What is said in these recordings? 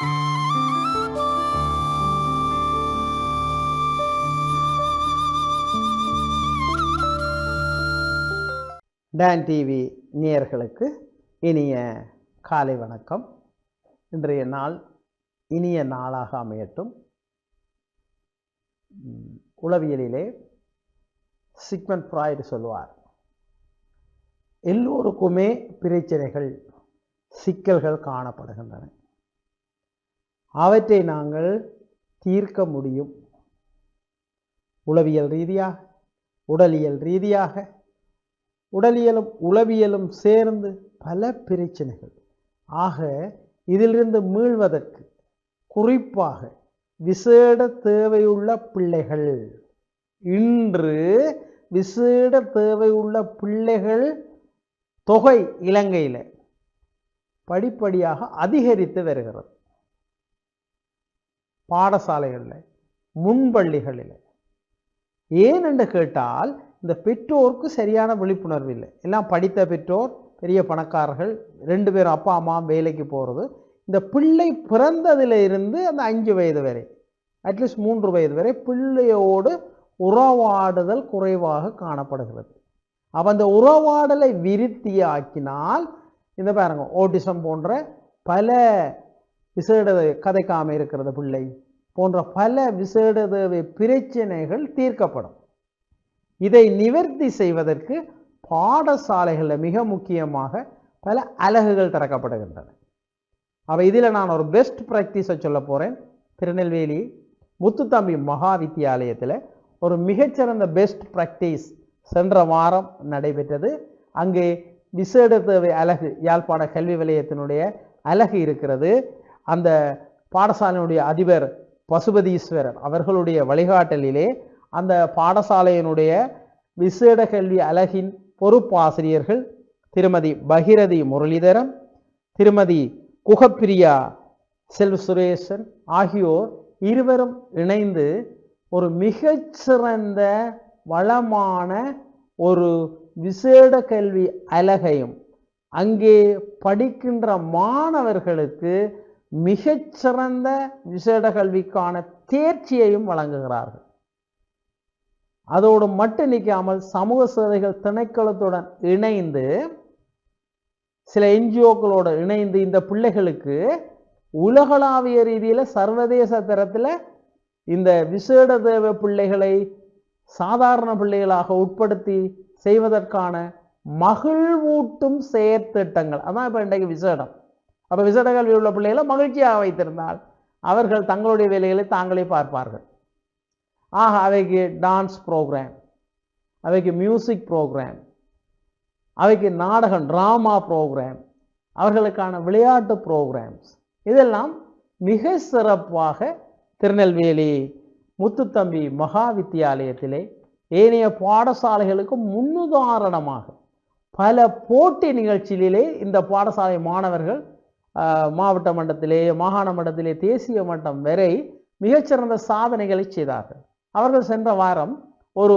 Don TV நேயர்களுக்கு இனிய காலை வணக்கம். இன்றைய நாள் இனிய நாளாக அமையட்டும். உளவியலிலே சிக்மன் ஃப்ராய்டு சொல்வார் எல்லோருக்குமே பிரச்சனைகள் சிக்கல்கள் காணப்படுகின்றன. அவற்றை நாங்கள் தீர்க்க முடியும். உளவியல் ரீதியாக உடலியல் ரீதியாக உடலியலும் உளவியலும் சேர்ந்து பல பிரச்சனைகள். ஆக இதிலிருந்து மீள்வதற்கு குறிப்பாக விசேட தேவையுள்ள பிள்ளைகள். இன்று விசேட தேவையுள்ள பிள்ளைகள் தொகை இலங்கையில் படிப்படியாக அதிகரித்து வருகிறது. பாடசாலைகளில் முன்பள்ளிகளில். ஏன் என்று கேட்டால் இந்த பெற்றோருக்கு சரியான விழிப்புணர்வு இல்லை. எல்லாம் படித்த பெற்றோர் பெரிய பணக்காரர்கள் ரெண்டு பேரும் அப்பா அம்மா வேலைக்கு போகிறது இந்த பிள்ளை பிறந்ததில் இருந்து அந்த அஞ்சு வயது வரை அட்லீஸ்ட் மூன்று வயது வரை பிள்ளையோடு உறவாடுதல் குறைவாக காணப்படுகிறது. அப்போ அந்த உறவாடலை விருத்தியாக்கினால் இந்த பாருங்க ஓட்டிசம் போன்ற பல விசேட கதைக்காமல் இருக்கிறது பிள்ளை. போன்ற பல விசேட தேவை பிரச்சனைகள் தீர்க்கப்படும். இதை நிவர்த்தி செய்வதற்கு பாடசாலைகளில் மிக முக்கியமாக பல அலகுகள் திறக்கப்படுகின்றன. அவள் இதில் நான் ஒரு பெஸ்ட் ப்ராக்டிஸை சொல்ல போகிறேன் திருநெல்வேலி முத்துத்தம்பி மகா வித்தியாலயத்தில் ஒரு மிகச்சிறந்த பெஸ்ட் ப்ராக்டிஸ் சென்ற வாரம் நடைபெற்றது. அங்கே விசேட தேவை அலகு யாழ்ப்பாண கல்வி வலயத்தினுடைய அலகு இருக்கிறது. அந்த பாடசாலையினுடைய அதிபர் பசுபதீஸ்வரர் அவர்களுடைய வழிகாட்டலிலே அந்த பாடசாலையினுடைய விசேட கல்வி அலகின் பொறுப்பாசிரியர்கள் திருமதி பகிரதி முரளிதரன் திருமதி குகப்பிரியா செல்வ சுரேசன் ஆகியோர் இருவரும் இணைந்து ஒரு மிகச்சிறந்த வளமான ஒரு விசேட கல்வி அலகையும் அங்கே படிக்கின்ற மாணவர்களுக்கு மிகச்சிறந்த விசேட கல்விக்கான தேர்ச்சியையும் வழங்குகிறார்கள். அதோடு மட்டும் நிற்காமல் சமூக சேவைகள் திணைக்களத்துடன் இணைந்து சில என்ஜிஓக்களோடு இணைந்து இந்த பிள்ளைகளுக்கு உலகளாவிய ரீதியில் சர்வதேச தரத்தில் இந்த விசேட தேவ பிள்ளைகளை சாதாரண பிள்ளைகளாக உட்படுத்தி செய்வதற்கான மகிழ்வூட்டும் செயற்திட்டங்கள். அதான் இப்போ இன்றைக்கு விசேடம். அப்போ விசேட உள்ள பிள்ளைகளை மகிழ்ச்சியாக வைத்திருந்தால் அவர்கள் தங்களுடைய வேலைகளை தாங்களே பார்ப்பார்கள். ஆக அவைக்கு டான்ஸ் ப்ரோக்ராம் அவைக்கு மியூசிக் ப்ரோக்ராம் அவைக்கு நாடகம் ட்ராமா ப்ரோக்ராம் அவர்களுக்கான விளையாட்டு ப்ரோக்ராம்ஸ் இதெல்லாம் மிக சிறப்பாக திருநெல்வேலி முத்துத்தம்பி மகா வித்தியாலயத்திலே ஏனைய பாடசாலைகளுக்கு முன்னுதாரணமாக பல போட்டி நிகழ்ச்சியிலே இந்த பாடசாலை மாணவர்கள் மாவட்ட மட்டத்திலே மாகாண மட்டத்திலே தேசிய மட்டம் வரை மிகச்சிறந்த சாதனைகளை செய்தார்கள். அவர்கள் சென்ற வாரம் ஒரு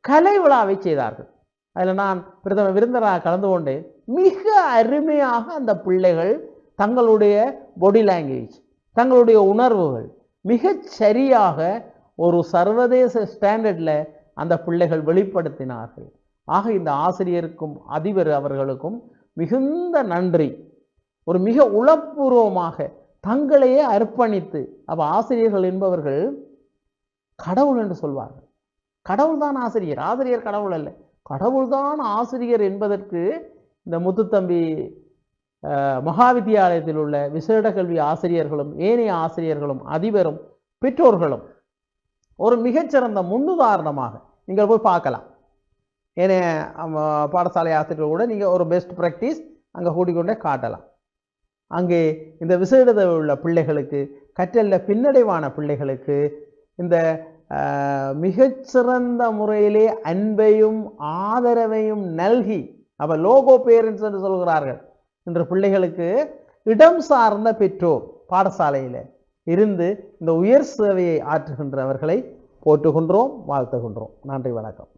கலை விழாவை செய்தார்கள். அதில் நான் பிரதம விருந்தராக கலந்து கொண்டு மிக அருமையாக அந்த பிள்ளைகள் தங்களுடைய பாடி லாங்குவேஜ் தங்களுடைய உணர்வுகள் மிகச் சரியாக ஒரு சர்வதேச ஸ்டாண்டர்டில் அந்த பிள்ளைகள் வெளிப்படுத்தினார்கள். ஆக இந்த ஆசிரியருக்கும் அதிபர் அவர்களுக்கும் மிகுந்த நன்றி. ஒரு மிக உளப்பூர்வமாக தங்களையே அர்ப்பணித்து அப்போ ஆசிரியர்கள் என்பவர்கள் கடவுள் என்று சொல்வார்கள். கடவுள் தான் ஆசிரியர் ஆசிரியர் கடவுள் அல்ல. கடவுள்தான் ஆசிரியர் என்பதற்கு இந்த முத்துத்தம்பி மகாவித்தியாலயத்தில் உள்ள விசேட கல்வி ஆசிரியர்களும் ஏனைய ஆசிரியர்களும் அதிபரும் பெற்றோர்களும் ஒரு மிகச்சிறந்த முன்னுதாரணமாக நீங்கள் போய் பார்க்கலாம். ஏனைய பாடசாலை ஆசிரியர்கள் கூட நீங்கள் ஒரு பெஸ்ட் ப்ராக்டிஸ் அங்கே கூட்டிக்கொண்டே காட்டலாம். அங்கே இந்த விசேடத உள்ள பிள்ளைகளுக்கு கற்றல்ல பின்னடைவான பிள்ளைகளுக்கு இந்த மிகச்சிறந்த முறையிலே அன்பையும் ஆதரவையும் நல்கி அப்போ லோகோ பேரண்ட்ஸ் என்று சொல்கிறார்கள். இன்று பிள்ளைகளுக்கு இடம் சார்ந்த பெற்றோர் பாடசாலையில் இருந்து இந்த உயர் சேவையை ஆற்றுகின்றவர்களை போற்றுகின்றோம் வாழ்த்துகின்றோம். நன்றி வணக்கம்.